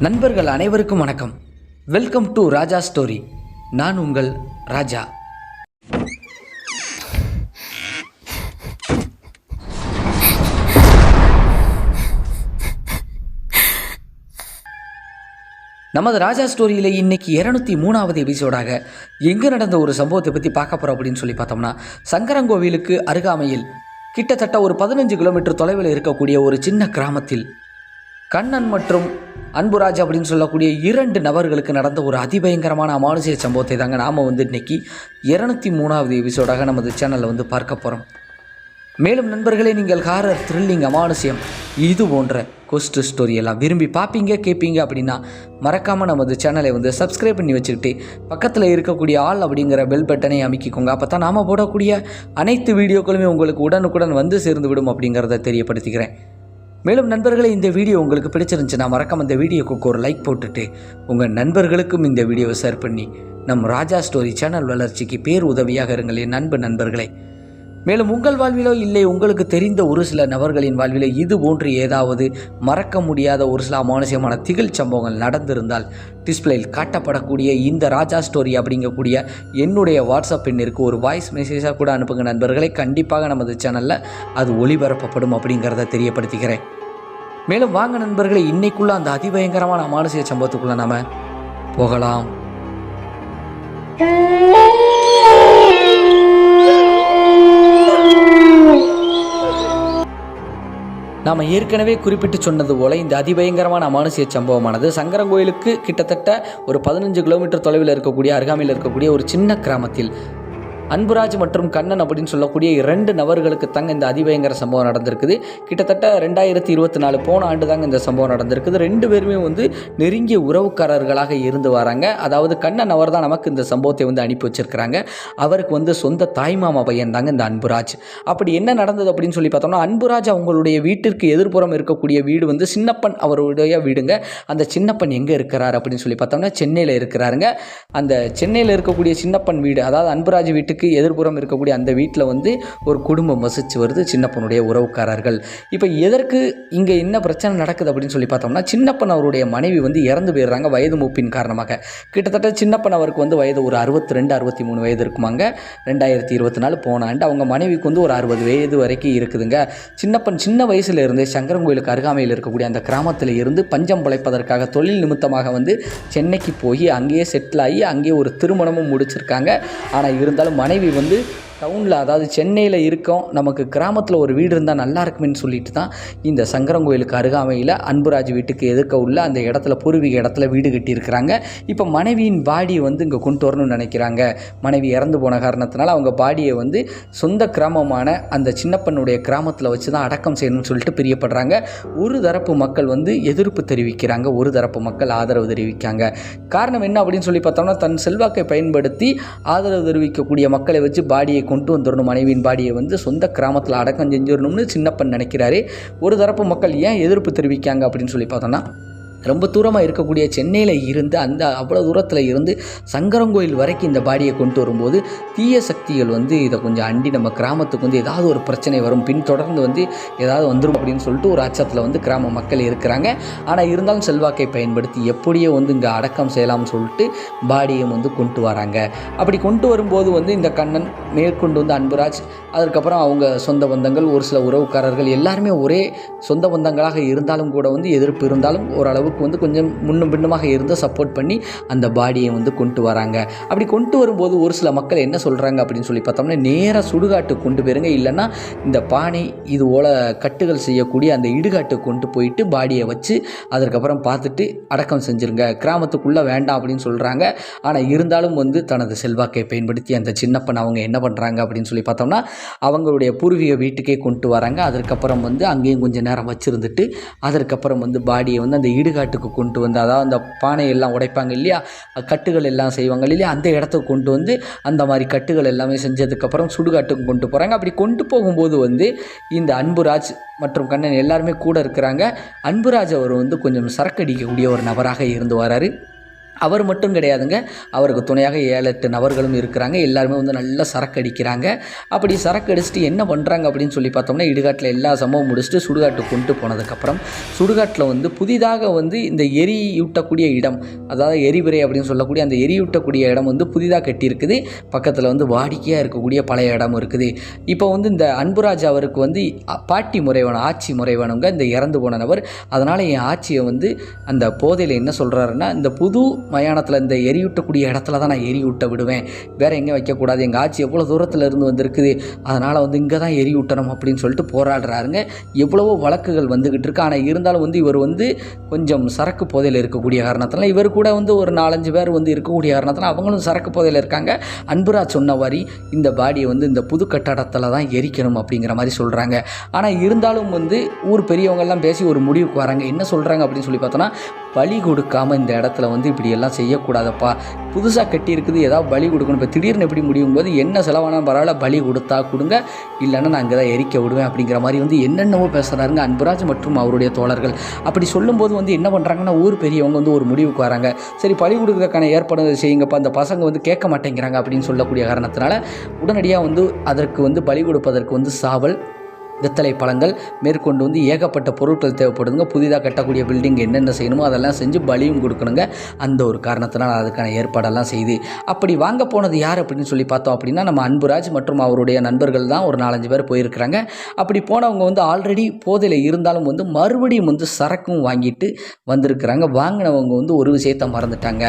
நண்பர்கள் அனைவருக்கும் வணக்கம். வெல்கம் டு ராஜா ஸ்டோரி நான் உங்கள் ராஜா. நமது ராஜா ஸ்டோரியில் இன்னைக்கு இரநூத்தி மூணாவது எபிசோடாக எங்கே நடந்த ஒரு சம்பவத்தை பற்றி பார்க்க போகிறோம் அப்படின்னு சொல்லி பார்த்தோம்னா சங்கரங்கோவிலுக்கு அருகாமையில் கிட்டத்தட்ட ஒரு பதினஞ்சு கிலோமீட்டர் தொலைவில் இருக்கக்கூடிய ஒரு சின்ன கிராமத்தில் கண்ணன் மற்றும் அன்புராஜ் அப்படின்னு சொல்லக்கூடிய இரண்டு நபர்களுக்கு நடந்த ஒரு அதிபயங்கரமான அமானுஷிய சம்பவத்தை தாங்க நாம் வந்து இன்னைக்கு இரநூத்தி மூணாவது எபிசோடாக நமது சேனலில் வந்து பார்க்க போகிறோம் மேலும் நண்பர்களே நீங்கள் ஹாரர் த்ரில்லிங் அமானுஷியம் இது போன்ற கொஸ்ட் ஸ்டோரி எல்லாம் விரும்பி பார்ப்பீங்க கேட்பீங்க அப்படின்னா மறக்காமல் நமது சேனலை வந்து சப்ஸ்கிரைப் பண்ணி வச்சுக்கிட்டு பக்கத்தில் இருக்கக்கூடிய ஆள் அப்படிங்கிற பெல் பட்டனை அமைக்கிக்கோங்க. அப்போ தான் நாம் போடக்கூடிய அனைத்து வீடியோக்களுமே உங்களுக்கு உடனுக்குடன் வந்து சேர்ந்து விடும் அப்படிங்கிறத தெரியப்படுத்திக்கிறேன். மேலும் நண்பர்களே இந்த வீடியோ உங்களுக்கு பிடிச்சிருந்துச்சுன்னா மறக்காம இந்த வீடியோக்கு ஒரு லைக் போட்டுட்டு உங்கள் நண்பர்களுக்கும் இந்த வீடியோவை ஷேர் பண்ணி நம் ராஜா ஸ்டோரி சேனல் வளர்ச்சிக்கு பேர் உதவியாக இருங்கள் என் நண்பு நண்பர்களே. மேலும் உங்கள் வாழ்விலோ இல்லை உங்களுக்கு தெரிந்த ஒரு சில நபர்களின் வாழ்விலோ இது போன்று ஏதாவது மறக்க முடியாத ஒரு சில அமானுஷ்யமான திகில் சம்பவங்கள் நடந்திருந்தால் டிஸ்பிளேயில் காட்டப்படக்கூடிய இந்த ராஜா ஸ்டோரி அப்படிங்கக்கூடிய என்னுடைய வாட்ஸ்அப் எண்ணிற்கு ஒரு வாய்ஸ் மெசேஜாக கூட அனுப்புங்க நண்பர்களே. கண்டிப்பாக நமது சேனலில் அது ஒளிபரப்பப்படும் அப்படிங்கிறத தெரியப்படுத்திக்கிறேன். மேலும் வாங்க நண்பர்களே இன்னைக்குள்ள அந்த அதிபயங்கரமான அமானுஷ்ய சம்பவத்துக்குள்ள நாம போகலாம். நாம் ஏற்கனவே குறிப்பிட்டு சொன்னது போல இந்த அதிபயங்கரமான அமானுஷ்ய சம்பவமானது சங்கரங்கோயிலுக்கு கிட்டத்தட்ட ஒரு பதினஞ்சு கிலோமீட்டர் தொலைவில் இருக்கக்கூடிய அருகாமையில் இருக்கக்கூடிய ஒரு சின்ன கிராமத்தில் அன்புராஜ் மற்றும் கண்ணன் அப்படின்னு சொல்லக்கூடிய இரண்டு நபர்களுக்கு தாங்க இந்த அதிபயங்கர சம்பவம் நடந்திருக்குது. கிட்டத்தட்ட ரெண்டாயிரத்தி இருபத்தி நாலு போன ஆண்டு தாங்க இந்த சம்பவம் நடந்திருக்குது. ரெண்டு பேருமே வந்து நெருங்கிய உறவுக்காரர்களாக இருந்து வராங்க. அதாவது கண்ணன் அவர் தான் நமக்கு இந்த சம்பவத்தை வந்து அனுப்பி வச்சிருக்கிறாங்க. அவருக்கு வந்து சொந்த தாய்மாமா பையன் தாங்க இந்த அன்புராஜ். அப்படி என்ன நடந்தது அப்படின்னு சொல்லி பார்த்தோம்னா அன்புராஜ் அவங்களுடைய வீட்டிற்கு எதிர்ப்புறம் இருக்கக்கூடிய வீடு வந்து சின்னப்பன் அவருடைய வீடுங்க. அந்த சின்னப்பன் எங்கே இருக்கிறார் அப்படின்னு சொல்லி பார்த்தோம்னா சென்னையில் இருக்கிறாருங்க. அந்த சென்னையில் இருக்கக்கூடிய சின்னப்பன் வீடு அதாவது அன்புராஜ் வீட்டுக்கு எதிர்புறம் இருக்கக்கூடிய அந்த வீட்டில் வந்து ஒரு குடும்பம் வசித்து வருது சின்னப்பனுடைய உறவுக்காரர்கள். இப்போ எதற்கு இங்கே என்ன பிரச்சனை நடக்குது அப்படின்னு சொல்லி பார்த்தோம்னா சின்னப்பன் அவருடைய மனைவி வந்து இறந்து போயிடுறாங்க வயது மூப்பின் காரணமாக. கிட்டத்தட்ட சின்னப்பன் அவருக்கு வந்து வயது ஒரு அறுபத்தி ரெண்டு அறுபத்தி மூணு வயது இருக்குமாங்க. ரெண்டாயிரத்தி இருபத்தி நாலு போன ஆண்டு அவங்க மனைவிக்கு வந்து ஒரு அறுபது வயது வரைக்கும் இருக்குதுங்க. சின்னப்பன் சின்ன வயசுல இருந்தே சங்கரங்கோயிலுக்கு அருகாமையில் இருக்கக்கூடிய அந்த கிராமத்தில் இருந்து பஞ்சம் பிழைப்பதற்காக தொழில் நிமித்தமாக வந்து சென்னைக்கு போய் அங்கேயே செட்டில் ஆகி அங்கேயே ஒரு திருமணமும் முடிச்சிருக்காங்க. ஆனால் இருந்தாலும் மனைவி வந்து டவுனில் அதாவது சென்னையில் இருக்கோம் நமக்கு கிராமத்தில் ஒரு வீடு இருந்தால் நல்லா இருக்குமேனு சொல்லிட்டு தான் இந்த சங்கரங்கோயிலுக்கு அருகாமையில் அன்புராஜ் வீட்டுக்கு எதிர்க்க உள்ள அந்த இடத்துல பூர்வீக இடத்துல வீடு கட்டியிருக்கிறாங்க. இப்போ மனைவியின் பாடியை வந்து இங்கே கொண்டு வரணும்னு நினைக்கிறாங்க. மனைவி இறந்து போன காரணத்தினால அவங்க பாடியை வந்து சொந்த கிராமமான அந்த சின்னப்பனுடைய கிராமத்தில் வச்சு தான் அடக்கம் செய்யணும்னு சொல்லிட்டு பிரியப்படுறாங்க. ஒரு தரப்பு மக்கள் வந்து எதிர்ப்பு தெரிவிக்கிறாங்க ஒரு தரப்பு மக்கள் ஆதரவு தெரிவிக்காங்க. காரணம் என்ன அப்படின்னு சொல்லி பார்த்தோம்னா தன் செல்வாக்கை பயன்படுத்தி ஆதரவு தெரிவிக்கக்கூடிய மக்களை வச்சு பாடியை கொண்டு வந்துடணும். மனைவியின் பாடியை வந்து சொந்த கிராமத்தில் அடக்கம் செஞ்சிடணும்னு சின்னப்பன் நினைக்கிறாரு. ஒரு தரப்பு மக்கள் ஏன் எதிர்ப்பு தெரிவிக்காங்க அப்படின்னு சொல்லி பார்த்தோன்னா ரொம்ப தூரமாக இருக்கக்கூடிய சென்னையில் இருந்து அந்த அவ்வளோ தூரத்தில் இருந்து சங்கரங்கோயில் வரைக்கும் இந்த பாடியை கொண்டு வரும்போது தீய சக்திகள் வந்து இதை கொஞ்சம் அண்டி நம்ம கிராமத்துக்கு வந்து ஏதாவது ஒரு பிரச்சனை வரும். பின்தொடர்ந்து வந்து ஏதாவது வந்துடும் அப்படின்னு சொல்லிட்டு ஒரு அச்சத்தில் வந்து கிராம மக்கள் இருக்கிறாங்க. ஆனால் இருந்தாலும் செல்வாக்கை பயன்படுத்தி எப்படியோ வந்து இங்கே அடக்கம் செய்யலாம்னு சொல்லிட்டு பாடியை வந்து கொண்டு வராங்க. அப்படி கொண்டு வரும்போது வந்து இந்த கண்ணன் மேற்கொண்டு வந்து அன்புராஜ் அதுக்கப்புறம் அவங்க சொந்த பந்தங்கள் ஒரு சில உறவுக்காரர்கள் எல்லாருமே ஒரே சொந்த பந்தங்களாக இருந்தாலும் கூட வந்து எதிர்ப்பு இருந்தாலும் ஓரளவு ஓரளவுக்கு வந்து கொஞ்சம் முன்னும் பின்னுமாக இருந்து சப்போர்ட் பண்ணி அந்த பாடியை வந்து கொண்டு வராங்க. அப்படி கொண்டு வரும்போது ஒரு சில மக்கள் என்ன சொல்கிறாங்க அப்படின்னு சொல்லி பார்த்தோம்னா நேராக சுடுகாட்டு கொண்டு போயிருங்க. இல்லைன்னா இந்த பானை இது போல் கட்டுகள் செய்யக்கூடிய அந்த இடுகாட்டுக்கு கொண்டு போயிட்டு பாடியை வச்சு அதற்கப்புறம் பார்த்துட்டு அடக்கம் செஞ்சுருங்க. கிராமத்துக்குள்ளே வேண்டாம் அப்படின்னு சொல்கிறாங்க ஆனால் இருந்தாலும் வந்து தனது செல்வாக்கை பயன்படுத்தி அந்த சின்னப்பன் அவங்க என்ன பண்ணுறாங்க அப்படின்னு சொல்லி பார்த்தோம்னா அவங்களுடைய பூர்வீக வீட்டுக்கே கொண்டு வராங்க. அதற்கப்புறம் வந்து அங்கேயும் கொஞ்சம் நேரம் வச்சுருந்துட்டு அதற்கப்புறம் வந்து பாடியை வந்து அந்த வழிகாட்டுக்கு கொண்டு வந்து அதாவது அந்த பானை எல்லாம் உடைப்பாங்க இல்லையா? கட்டுகள் எல்லாம் செய்வாங்க இல்லையா? அந்த இடத்துக்கு கொண்டு வந்து அந்த மாதிரி கட்டுகள் எல்லாமே செஞ்சதுக்கப்புறம் சுடுகாட்டுக்கு கொண்டு போகிறாங்க அப்படி கொண்டு போகும்போது வந்து இந்த அன்புராஜ் மற்றும் கண்ணன் எல்லாருமே கூட இருக்கிறாங்க. அன்புராஜ் அவர் வந்து கொஞ்சம் சரக்கு அடிக்கக்கூடிய ஒரு நபராக இருந்து வராரு. அவர் மட்டும் கிடையாதுங்க. அவருக்கு துணையாக ஏழு எட்டு நபர்களும் இருக்கிறாங்க. எல்லாருமே வந்து நல்லா சரக்கு அடிக்கிறாங்க. அப்படி சரக்கு அடிச்சுட்டு என்ன பண்ணுறாங்க அப்படின்னு சொல்லி பார்த்தோம்னா இடுகாட்டில் எல்லா சம்பவம் முடிச்சுட்டு சுடுகாட்டுக்கு கொண்டு போனதுக்கப்புறம் சுடுகாட்டில் வந்து புதிதாக வந்து இந்த எரியூட்டக்கூடிய இடம் அதாவது எரிவிரை அப்படின்னு சொல்லக்கூடிய அந்த எரியூட்டக்கூடிய இடம் வந்து புதிதாக கட்டியிருக்குது. பக்கத்தில் வந்து வாடிக்கையாக இருக்கக்கூடிய பழைய இடம் இருக்குது. இப்போ வந்து இந்த அன்புராஜ் அவருக்கு வந்து பாட்டி முறை வேணும் ஆட்சி முறை வேணுங்க இந்த இறந்து போன நபர். அதனால் என் ஆட்சியை வந்து அந்த போதையில் என்ன சொல்கிறாருன்னா இந்த புது மயானத்தில் இந்த எரியூட்டக்கூடிய இடத்துல தான் நான் எரியூட்ட விடுவேன். வேறு எங்கே வைக்கக்கூடாது? எங்கள் ஆட்சி எவ்வளோ தூரத்தில் இருந்து வந்திருக்குது? அதனால் வந்து இங்கே தான் எரியூட்டணும் அப்படின்னு சொல்லிட்டு போராடுறாருங்க. எவ்வளவோ வழக்குகள் வந்துக்கிட்டு இருக்கு. ஆனால் இருந்தாலும் வந்து இவர் வந்து கொஞ்சம் சரக்கு போதையில் இருக்கக்கூடிய காரணத்தினால இவர் கூட வந்து ஒரு நாலஞ்சு பேர் வந்து இருக்கக்கூடிய காரணத்தினால அவங்களும் சரக்கு போதையில் இருக்காங்க. அன்புராஜ் சொன்ன மாதிரி இந்த பாடியை வந்து இந்த புது கட்டடத்தில் தான் எரிக்கணும் அப்படிங்கிற மாதிரி சொல்கிறாங்க ஆனால் இருந்தாலும் வந்து ஊர் பெரியவங்கெல்லாம் பேசி ஒரு முடிவுக்கு வராங்க. என்ன சொல்கிறாங்க அப்படின்னு சொல்லி பார்த்தோன்னா பலி கொடுக்காம இந்த இடத்துல வந்து இப்படி எல்லாம் செய்யக்கூடாதப்பா. புதுசாக கட்டி இருக்குது ஏதாவது பலி கொடுக்கணும். இப்போ திடீர்னு எப்படி முடியும் போது என்ன செலவானாலும் பரவாயில்ல பலி கொடுத்தா கொடுங்க. இல்லைன்னா நான் அங்கே தான் எரிக்க விடுவேன் அப்படிங்கிற மாதிரி வந்து என்னென்னவோ பேசுகிறாருங்க அன்புராஜ் மற்றும் அவருடைய தோழர்கள். அப்படி சொல்லும்போது வந்து என்ன பண்ணுறாங்கன்னா ஊர் பெரியவங்க வந்து ஒரு முடிவுக்கு வராங்க. சரி பலி கொடுக்கறதுக்கான ஏற்பாடு செய்யுங்கப்பா அந்த பசங்க வந்து கேட்க மாட்டேங்கிறாங்க அப்படின்னு சொல்லக்கூடிய காரணத்தினால உடனடியாக வந்து அதற்கு வந்து பலி கொடுப்பதற்கு வந்து சாவல் வெத்தலை பழங்கள் மேற்கொண்டு வந்து ஏகப்பட்ட பொருட்கள் தேவைப்படுதுங்க. புதிதாக கட்டக்கூடிய பில்டிங் என்னென்ன செய்யணுமோ அதெல்லாம் செஞ்சு பலியும் கொடுக்கணுங்க. அந்த ஒரு காரணத்தினால் அதுக்கான ஏற்பாடெல்லாம் செய்து. அப்படி வாங்க போனது யார் அப்படின்னு சொல்லி பார்த்தோம் அப்படின்னா நம்ம அன்புராஜ் மற்றும் அவருடைய நண்பர்கள் தான் ஒரு நாலஞ்சு பேர் போயிருக்கிறாங்க. அப்படி போனவங்க வந்து ஆல்ரெடி போதையில் இருந்தாலும் வந்து மறுபடியும் வந்து சரக்கும் வாங்கிட்டு வந்திருக்கிறாங்க. வாங்கினவங்க வந்து ஒரு விஷயத்தை மறந்துட்டாங்க.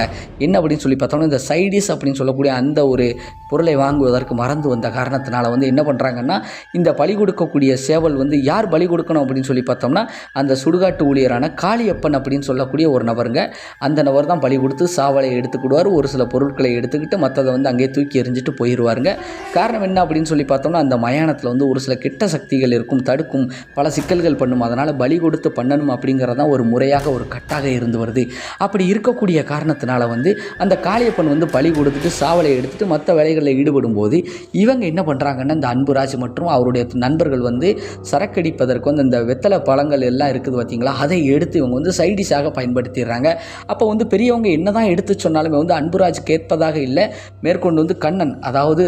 என்ன அப்படின்னு சொல்லி பார்த்தோம்னா இந்த சைடிஸ் அப்படின்னு சொல்லக்கூடிய அந்த ஒரு பொருளை வாங்குவதற்கு மறந்து வந்த காரணத்தினால வந்து என்ன பண்ணுறாங்கன்னா இந்த பழி கொடுக்கக்கூடிய சேவல் வந்து யார் பலி கொடுக்கணும் அப்படின்னு சொல்லி பார்த்தோம்னா அந்த சுடுகாட்டு ஊழியரான காளியப்பன் அப்படின்னு சொல்லக்கூடிய ஒரு நபருங்க. அந்த நபர் தான் பலி கொடுத்து சாவலை எடுத்துக்கிடுவார் ஒரு சில பொருட்களை எடுத்துக்கிட்டு மற்றதை வந்து அங்கேயே தூக்கி எறிஞ்சிட்டு போயிடுவாருங்க காரணம் என்ன அப்படின்னு சொல்லி பார்த்தோம்னா அந்த மயானத்தில் வந்து ஒரு சில கெட்ட சக்திகள் இருக்கும் தடுக்கும் பல சிக்கல்கள் பண்ணும். அதனால் பலி கொடுத்து பண்ணணும் அப்படிங்கிறது தான் ஒரு முறையாக ஒரு கட்டாக இருந்து வருது. அப்படி இருக்கக்கூடிய காரணத்தினால வந்து அந்த காளியப்பன் வந்து பலி கொடுத்துட்டு சாவலை எடுத்துட்டு மற்ற வேலைகளில் ஈடுபடும் போது இவங்க என்ன பண்ணுறாங்கன்னா இந்த அன்புராஜ் மற்றும் அவருடைய நண்பர்கள் வந்து சரக்கடிப்பதற்கு வந்து இந்த வெத்தலை பழங்கள் எல்லாம் இருக்குது பார்த்தீங்களா? அதை எடுத்து இவங்க வந்து சைடிஷாக பயன்படுத்திடுறாங்க. அப்போ வந்து பெரியவங்க என்னதான் எடுத்து சொன்னாலுமே வந்து அன்புராஜ் கேட்பதாக இல்லை. மேற்கொண்டு வந்து கண்ணன் அதாவது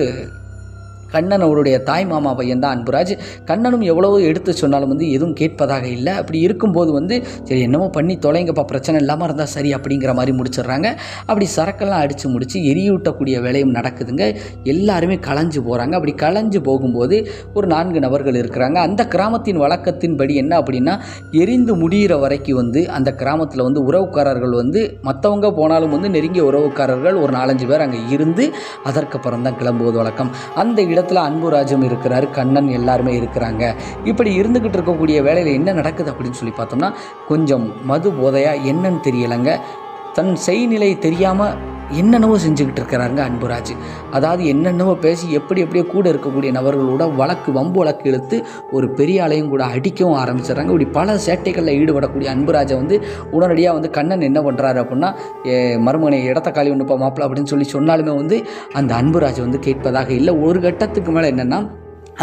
கண்ணன் அவருடைய தாய் மாமா பையன் தான் அன்புராஜ். கண்ணனும் எவ்வளவோ எடுத்து சொன்னாலும் வந்து எதுவும் கேட்பதாக இல்லை. அப்படி இருக்கும்போது வந்து சரி என்னமோ பண்ணி தொலைங்கப்பா பிரச்சனை இல்லாமல் இருந்தால் சரி அப்படிங்கிற மாதிரி முடிச்சிடுறாங்க. அப்படி சரக்கெல்லாம் அடித்து முடித்து எரியூட்டக்கூடிய வேலையும் நடக்குதுங்க. எல்லாருமே களைஞ்சு போகிறாங்க அப்படி களைஞ்சு போகும்போது ஒரு நான்கு நபர்கள் இருக்கிறாங்க. அந்த கிராமத்தின் வழக்கத்தின்படி என்ன அப்படின்னா எரிந்து முடிகிற வரைக்கும் வந்து அந்த கிராமத்தில் வந்து உறவுக்காரர்கள் வந்து மற்றவங்க போனாலும் வந்து நெருங்கிய உறவுக்காரர்கள் ஒரு நாலஞ்சு பேர் அங்கே இருந்து அதற்கப்புறம் தான் கிளம்புவது வழக்கம். அந்த இடத்துல அன்புராஜும் இருக்கிறார் கண்ணன் எல்லாருமே இருக்கிறாங்க. இப்படி இருந்துக்கிட்டு இருக்கக்கூடிய வேலையில் என்ன நடக்குது அப்படின்னு சொல்லி பார்த்தோம்னா கொஞ்சம் மது போதையாக என்னன்னு தெரியலைங்க. தன் செய்நிலை தெரியாமல் என்னென்னவோ செஞ்சுக்கிட்டு இருக்கிறாருங்க அன்புராஜ். அதாவது என்னென்னவோ பேசி எப்படி எப்படியோ கூட இருக்கக்கூடிய நபர்களோட வழக்கு வம்பு வழக்கு இழுத்து ஒரு பெரிய ஆளையும் கூட அடிக்கவும் ஆரம்பிச்சிடுறாங்க. இப்படி பல சேட்டைகளில் ஈடுபடக்கூடிய அன்புராஜை வந்து உடனடியாக வந்து கண்ணன் என்ன பண்ணுறாரு அப்படின்னா மருமனை மருமகனை இடத்த காலி ஒன்றுப்பா மாப்பிள்ள அப்படின்னு சொல்லி சொன்னாலுமே வந்து அந்த அன்புராஜ் வந்து கேட்பதாக இல்லை. ஒரு கட்டத்துக்கு மேலே என்னென்னா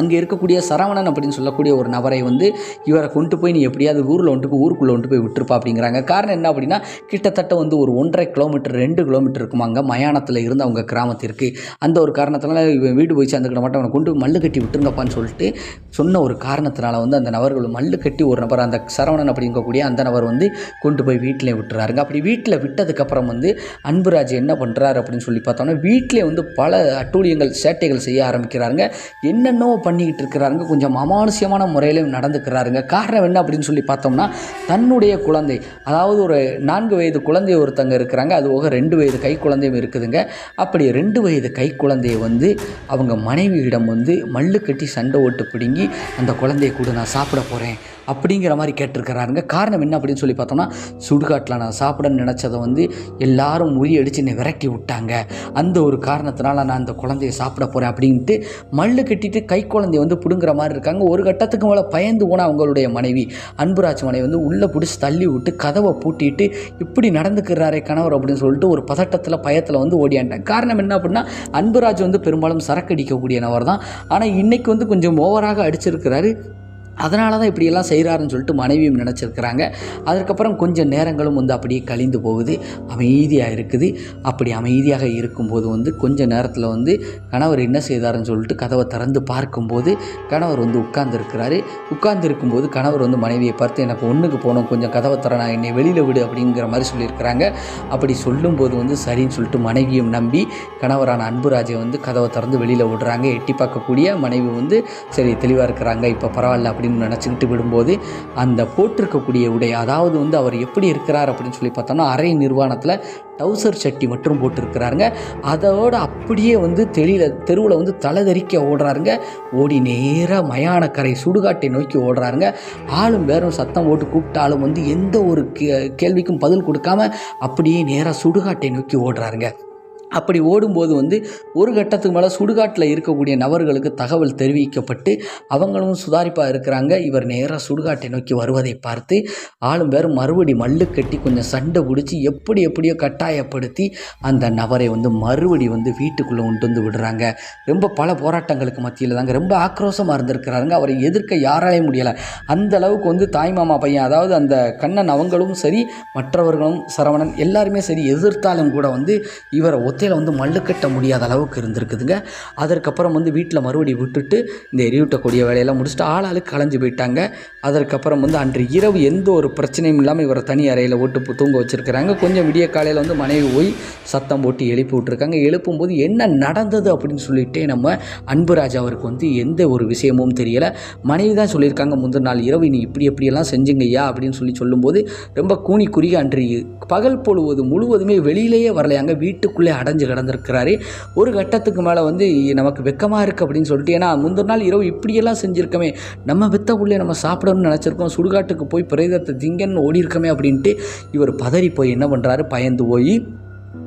அங்கே இருக்கக்கூடிய சரவணன் அப்படின்னு சொல்லக்கூடிய ஒரு நபரை வந்து இவரை கொண்டு போய் நீ எப்படியாவது ஊரில் வந்துட்டு போய் ஊருக்குள்ளே கொண்டு போய் விட்டுருப்பா அப்படிங்கிறாங்க. காரணம் என்ன அப்படின்னா கிட்டத்தட்ட வந்து ஒரு ஒன்றரை கிலோமீட்டர் ரெண்டு கிலோமீட்டர் இருக்குமாங்க மயானத்தில் இருந்து அவங்க கிராமத்திற்கு. அந்த ஒரு காரணத்தினால இவன் வீடு போய் சேர்ந்துக்கிட மாட்டேன். அவனை கொண்டு மல்லு கட்டி விட்டுருங்கப்பான்னு சொல்லிட்டு சொன்ன ஒரு காரணத்தினால வந்து அந்த நபர்கள் மல்லு கட்டி ஒரு நபர் அந்த சரவணன் அப்படிங்கக்கூடிய அந்த நபர் வந்து கொண்டு போய் வீட்டிலே விட்டுறாருங்க. அப்படி வீட்டில் விட்டதுக்கப்புறம் வந்து அன்புராஜ் என்ன பண்ணுறாரு அப்படின்னு சொல்லி பார்த்தோம்னா வீட்டிலே வந்து பல அட்டூழியங்கள் சேட்டைகள் செய்ய ஆரம்பிக்கிறாருங்க. என்னென்னோ பண்ணிக்கிட்டு இருக்கிறாருங்க கொஞ்சம் அமானுஷ்யமான முறையிலும் நடந்துக்கிறாருங்க. காரணம் என்ன அப்படின்னு சொல்லி பார்த்தோம்னா தன்னுடைய குழந்தை அதாவது ஒரு நான்கு வயது குழந்தை ஒருத்தங்க இருக்கிறாங்க. அது போக ரெண்டு வயது கை குழந்தையும் இருக்குதுங்க. அப்படி ரெண்டு வயது கை குழந்தையை வந்து அவங்க மனைவியிடம் வந்து மல்லு கட்டி சண்டை ஓட்டு பிடுங்கி அந்த குழந்தைய கூட நான் சாப்பிட போகிறேன் அப்படிங்கிற மாதிரி கேட்டிருக்கிறாருங்க. காரணம் என்ன அப்படின்னு சொல்லி பார்த்தோம்னா சுடுகாட்டில் நான் சாப்பிடன்னு நினச்சதை வந்து எல்லாரும் முறியடிச்சு என்னை விரட்டி விட்டாங்க. அந்த ஒரு காரணத்தினால நான் அந்த குழந்தைய சாப்பிட போகிறேன் அப்படின்ட்டு மல்லு கட்டிட்டு கை கைக்குழந்தை வந்து பிடுங்குற மாதிரி இருக்காங்க. ஒரு கட்டத்துக்கு மேலே பயந்து போன அவங்களுடைய மனைவி. அன்புராஜ் மனைவி வந்து உள்ளே பிடிச்சி தள்ளி விட்டு கதவை பூட்டிட்டு இப்படி நடந்துக்கிறாரே கணவர் அப்படின்னு சொல்லிட்டு ஒரு பதட்டத்தில் பயத்தில் வந்து ஓடியாண்டாங்க. காரணம் என்ன அப்படின்னா அன்புராஜ் வந்து பெரும்பாலும் சரக்கு அடிக்கக்கூடிய நபர் தான் ஆனால் இன்றைக்கி வந்து கொஞ்சம் ஓவராக அடிச்சிருக்கிறாரு அதனால தான் இப்படியெல்லாம் செய்கிறாருன்னு சொல்லிட்டு மனைவியும் நினச்சிருக்கிறாங்க. அதுக்கப்புறம் கொஞ்சம் நேரங்களும் வந்து அப்படியே கழிந்து போகுது. அமைதியாக இருக்குது. அப்படி அமைதியாக இருக்கும்போது வந்து கொஞ்ச நேரத்தில் வந்து கணவர் என்ன செய்தாருன்னு சொல்லிட்டு கதவை திறந்து பார்க்கும்போது கணவர் வந்து உட்கார்ந்துருக்கிறாரு. உட்கார்ந்துருக்கும்போது கணவர் வந்து மனைவியை பார்த்து எனக்கு ஒன்றுக்கு போகணும். கொஞ்சம் கதவை திறனா? நான் என்னை வெளியில் விடு அப்படிங்கிற மாதிரி சொல்லியிருக்கிறாங்க. அப்படி சொல்லும்போது வந்து சரின்னு சொல்லிட்டு மனைவியும் நம்பி கணவரான அன்புராஜை வந்து கதவை திறந்து வெளியில் விடுறாங்க. எட்டி பார்க்கக்கூடிய மனைவி வந்து சரி தெளிவாக இருக்கிறாங்க. இப்போ பரவாயில்ல அப்படின்னு நினச்சிக்கிட்டு விடும்போது அந்த போட்டிருக்கக்கூடிய உடை அதாவது வந்து அவர் எப்படி இருக்கிறார் அப்படின்னு சொல்லி பார்த்தோம்னா அரை நிர்வாணத்தில் டவுசர் சட்டி மட்டும் போட்டிருக்கிறாருங்க. அதோட அப்படியே வந்து தெளில தெருவில் வந்து தலைதறிக்க ஓடுறாருங்க. ஓடி நேராக மயானக்கரை சுடுகாட்டை நோக்கி ஓடுறாருங்க. ஆளும் வேறும் சத்தம் போட்டு கூப்பிட்டாலும் வந்து எந்த ஒரு கே கேள்விக்கும் பதில் கொடுக்காம அப்படியே நேராக சுடுகாட்டை நோக்கி ஓடுறாருங்க. அப்படி ஓடும்போது வந்து ஒரு கட்டத்துக்கு மேலே சுடுகாட்டில் இருக்கக்கூடிய நபர்களுக்கு தகவல் தெரிவிக்கப்பட்டு அவங்களும் சுதாரிப்பாக இருக்கிறாங்க. இவர் நேராக சுடுகாட்டை நோக்கி வருவதை பார்த்து ஆளும் பேரும் மறுபடி மல்லு கட்டி கொஞ்சம் சண்டை பிடிச்சி எப்படி எப்படியோ கட்டாயப்படுத்தி அந்த நபரை வந்து மறுபடி வந்து வீட்டுக்குள்ளே கொண்டு வந்து விடுறாங்க. ரொம்ப பல போராட்டங்களுக்கு மத்தியில் தாங்க ரொம்ப ஆக்ரோஷமாக இருந்திருக்கிறாருங்க. அவரை எதிர்க்க யாராலையும் முடியலை. அந்த அளவுக்கு வந்து தாய்மாமா பையன் அதாவது அந்த கண்ணன் அவங்களும் சரி மற்றவர்களும் சரவணன் எல்லாருமே சரி எதிர்த்தாலும் கூட வந்து இவரை ஒத்தையில் வந்து மல்லு கட்ட முடியாத அளவுக்கு இருந்திருக்குதுங்க. அதற்கப்புறம் வந்து வீட்டில் மறுபடியும் விட்டுட்டு இந்த எரியூட்டக்கூடிய வேலையெல்லாம் முடிச்சுட்டு ஆளாளுக்கு கலைஞ்சு போயிட்டாங்க. அதற்கப்புறம் வந்து அன்று இரவு எந்த ஒரு பிரச்சனையும் இல்லாமல் இவரை தனி அறையில் ஓட்டு தூங்க வச்சுருக்கிறாங்க. கொஞ்சம் விடிய காலையில் வந்து மனைவி போய் சத்தம் போட்டு எழுப்பி விட்ருக்காங்க எழுப்பும்போது என்ன நடந்தது அப்படின்னு சொல்லிட்டே நம்ம அன்புராஜா அவருக்கு வந்து எந்த ஒரு விஷயமும் தெரியலை. மனைவி தான் சொல்லியிருக்காங்க முந்தின நாள் இரவு நீ இப்படி எப்படியெல்லாம் செஞ்சுங்கய்யா அப்படின்னு சொல்லி சொல்லும்போது ரொம்ப கூணி குறுகி அன்று பகல் பொழுவது முழுவதுமே வெளியிலேயே வரலையாங்க. வீட்டுக்குள்ளே அடைஞ்சு கிடந்திருக்கிறாரு. ஒரு கட்டத்துக்கு மேலே வந்து நமக்கு வெக்கமாக இருக்குது அப்படின்னு சொல்லிட்டு ஏன்னா முந்தின நாள் இரவு இப்படியெல்லாம் செஞ்சுருக்கமே. நம்ம வெத்த உள்ளே நம்ம சாப்பிடணும்னு நினச்சிருக்கோம். சுடுகாட்டுக்கு போய் பிரேதத்தை திங்கன்னு ஓடி இருக்கமே அப்படின்ட்டு இவர் பதறி போய் என்ன பண்ணுறாரு பயந்து போய்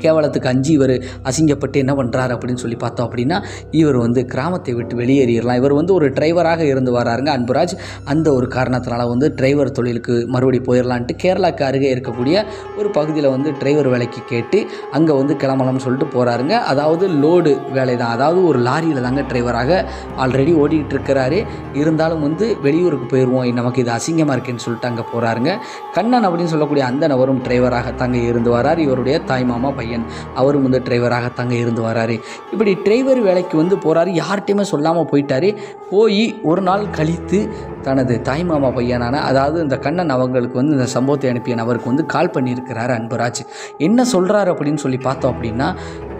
கேவலத்துக்கு அஞ்சு இவர் அசிங்கப்பட்டு என்ன பண்ணுறாரு அப்படின்னு சொல்லி பார்த்தோம் அப்படின்னா இவர் வந்து கிராமத்தை விட்டு வெளியேறிடலாம். இவர் வந்து ஒரு டிரைவராக இருந்து வராருங்க அன்புராஜ். அந்த ஒரு காரணத்தினால வந்து டிரைவர் தொழிலுக்கு மறுபடி போயிடலான்ட்டு கேரளாக்கு அருகே இருக்கக்கூடிய ஒரு பகுதியில் வந்து டிரைவர் வேலைக்கு கேட்டு அங்கே வந்து கிளம்பலாம்னு சொல்லிட்டு போகிறாருங்க அதாவது லோடு வேலை தான் அதாவது ஒரு லாரியில் தாங்க டிரைவராக ஆல்ரெடி ஓடிக்கிட்டு இருக்கிறாரு. இருந்தாலும் வந்து வெளியூருக்கு போயிடுவோம் நமக்கு இது அசிங்கமாக இருக்கேன்னு சொல்லிட்டு அங்கே போகிறாருங்க கண்ணன் அப்படின்னு சொல்லக்கூடிய அந்த நபரும் டிரைவராக தாங்க இருந்து வரார். இவருடைய தாய்மாமா பையன். அவரும் வந்து டிரைவராகத்தாங்க இருந்து வராரு. இப்படி டிரைவர் வேலைக்கு வந்து போகிறாரு யார்கிட்டையுமே சொல்லாமல் போயிட்டாரு. போய் ஒரு நாள் கழித்து தனது தாய்மாமா பையனான அதாவது இந்த கண்ணன் அவங்களுக்கு வந்து இந்த சம்பவத்தை அனுப்பிய நபருக்கு வந்து கால் பண்ணியிருக்கிறாரு அன்பராஜ். என்ன சொல்கிறாரு அப்படின்னு சொல்லி பார்த்தோம் அப்படின்னா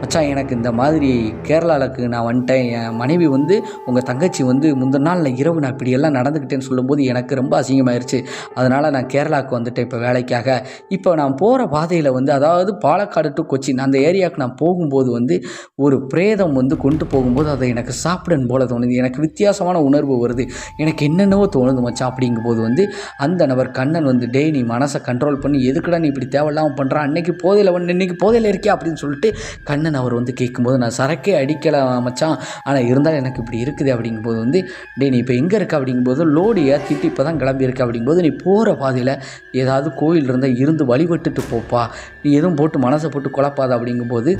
மச்சான் எனக்கு இந்த மாதிரி கேரளாவுக்கு நான் வந்துட்டேன். என் மனைவி வந்து உங்கள் தங்கச்சி வந்து முந்தின நாளில் இரவு நான் இப்படியெல்லாம் நடந்துக்கிட்டேன்னு சொல்லும்போது எனக்கு ரொம்ப அசிங்கமாயிருச்சு. அதனால் நான் கேரளாவுக்கு வந்துட்டேன் இப்போ வேலைக்காக. இப்போ நான் போகிற பாதையில் வந்து அதாவது பாலக்காடு டு கொச்சின் அந்த ஏரியாவுக்கு நான் போகும்போது வந்து ஒரு பிரேதம் வந்து கொண்டு போகும்போது அதை எனக்கு சாப்பிடணும் போல தோணுது. எனக்கு வித்தியாசமான உணர்வு வருது. எனக்கு என்னென்னவோ தோணுது மச்சான் அப்படிங்கும்போது வந்து அந்த நபர் கண்ணன் வந்து டே நீ மனசை கண்ட்ரோல் பண்ணி எதுக்குடா நீ இப்படி தேவையில்லாமல் பண்ணுறான் அன்னைக்கு போதையில் வந்து இன்னைக்கு போதையில் இருக்கியா? அப்படின்னு சொல்லிட்டு கண்ணன் அவர் வந்து கேட்கும்போது நான் சரக்கே அடிக்கல மச்சான். ஆனால் இருந்தாலும் எனக்கு இப்படி இருக்குது. அப்படிங்கும்போது வந்து டே நீ இப்போ எங்கே இருக்க? அப்படிங்கும்போது லோடு ஏற்றிட்டு இப்போ தான் கிளம்பியிருக்க. அப்படிங்கும்போது நீ போகிற பாதையில் ஏதாவது கோயில் இருந்தால் இருந்து வழிபட்டுட்டு போப்பா. நீ எதுவும் போட்டு மனசை போட்டு குழப்பாத அப்படிங்கும்போது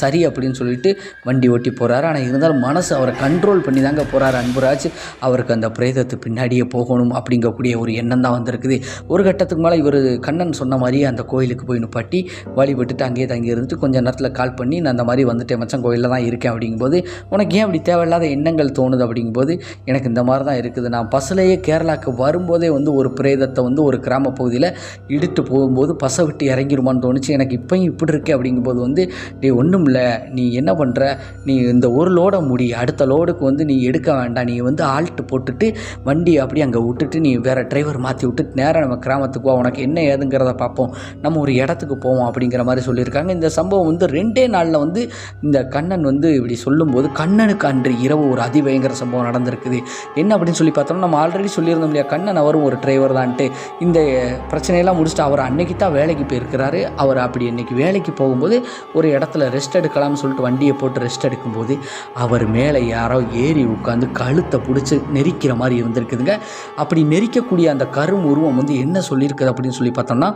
சரி அப்படின்னு சொல்லிட்டு வண்டி ஓட்டி போகிறாரு ஆனால் இருந்தாலும் மனசு அவரை கண்ட்ரோல் பண்ணி தாங்க போகிறாரு அன்புராஜ். அவருக்கு அந்த பிரேதத்து பின்னாடியே போகணும் அப்படிங்கக்கூடிய ஒரு எண்ணம் தான் வந்திருக்குது. ஒரு கட்டத்துக்கு மேலே இவர் கண்ணன் சொன்ன மாதிரியே அந்த கோயிலுக்கு போய் நிப்பாட்டி வழிபட்டுட்டு அங்கேயே தங்கி இருந்துட்டு கொஞ்சம் நேரத்தில் கால் பண்ணி நான் அந்த மாதிரி வந்துட்டேன் மச்சான் கோயிலில் தான் இருக்கேன் அப்படிங்கும்போது உனக்கு ஏன் அப்படி தேவையில்லாத எண்ணங்கள் தோணுது? அப்படிங்கும்போது எனக்கு இந்த மாதிரி தான் இருக்குது. நான் பஸ்ஸிலேயே கேரளாவுக்கு வரும்போதே வந்து ஒரு பிரேதத்தை வந்து ஒரு கிராம பகுதியில் இடுத்து போகும்போது பசை விட்டு இறங்கிருமான்னு தோணுச்சு. எனக்கு இப்போயும் இப்படி இருக்கே அப்படிங்கும்போது வந்து டே ஒன்றும் இல்லை நீ என்ன பண்ணுற நீ இந்த ஒரு லோடை முடி. அடுத்த லோடுக்கு வந்து நீ எடுக்க வேண்டாம். நீ வந்து ஆல்ட்டு போட்டுட்டு வண்டி அப்படியே அங்கே விட்டுட்டு நீ வேறு டிரைவர் மாற்றி விட்டுட்டு நேராக நம்ம கிராமத்துக்கு போ உனக்கு என்ன ஏதுங்கிறத பார்ப்போம். நம்ம ஒரு இடத்துக்கு போவோம் அப்படிங்கிற மாதிரி சொல்லியிருக்காங்க. இந்த சம்பவம் வந்து ரெண்டே நாளில் வந்து இந்த கண்ணன் வந்து இப்படி சொல்லும்போது கண்ணனுக்கு அன்று இரவு ஒரு அதிபயங்கர சம்பவம் நடந்திருக்குது. என்ன அப்படின்னு சொல்லி பார்த்தோம்னா நம்ம ஆல்ரெடி சொல்லியிருந்தோம் இல்லையா? கண்ணன் அவரும் ஒரு டிரைவர் தான்ட்டு. இந்த பிரச்சனையெல்லாம் முடிச்சுட்டு அவர் அன்னைக்கு தான் வேலைக்கு போயிருக்கிறாரு. அவர் அப்படி இன்னைக்கு வேலைக்கு போகும்போது ஒரு இடத்துல ரெஸ்ட் ரெஸ்ட் எடுக்கலாம்னு சொல்லிட்டு வண்டியை போட்டு ரெஸ்ட் எடுக்கும்போது அவர் மேலே யாரோ ஏறி உட்காந்து கழுத்தை பிடிச்சி நெரிக்கிற மாதிரி இருந்திருக்குதுங்க. அப்படி நெரிக்கக்கூடிய அந்த கரும் உருவம் வந்து என்ன சொல்லியிருக்குது அப்படின்னு சொல்லி பார்த்தோம்னா